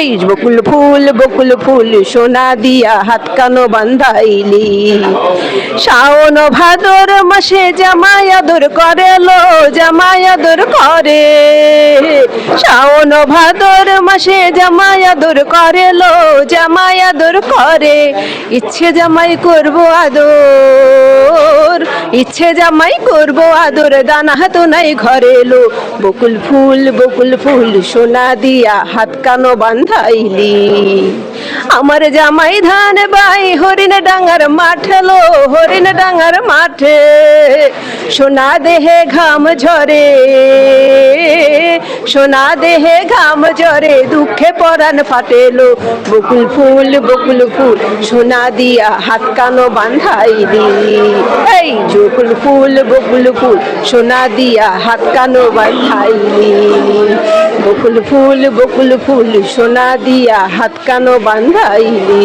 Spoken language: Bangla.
এই বকুল ফুল বকুল ফুল সোনা দিয়া হাত কানো বান্ধাইলি। শাওন ভাদর মাসে জামাই আদর করে লো জামাই আদর করে। শাওন ভাদর মাসে জামাই আদর করে লো জামাই আদর করে। ইচ্ছে জামাই করব আদর। ইচ্ছে জামাই করব আদর দানা হাত নাই ঘরে এলো বকুল ফুল বকুল ফুল সোনা দিয়া হাত কানো বান্ধাইলি। আমার জামাই ধান বাই, হরিণ ডাঙ্গার মাঠে লো, হরিণ ডাঙ্গার মাঠে। সোনা দেহে ঘাম ঝরে। সোনা দেহে ঘাম জরে দুঃখে পরাণ ফাটেলো। বকুল ফুল বকুল ফুল, সোনা দিয়া হাত কানো বান্ধাইলি এই বকুল ফুল বকুল ফুল, সোনা দিয়া হাত কানো বান্ধাইলি বকুল ফুল বকুল ফুল, সোনা দিয়া হাত কানো বান্ধাইলি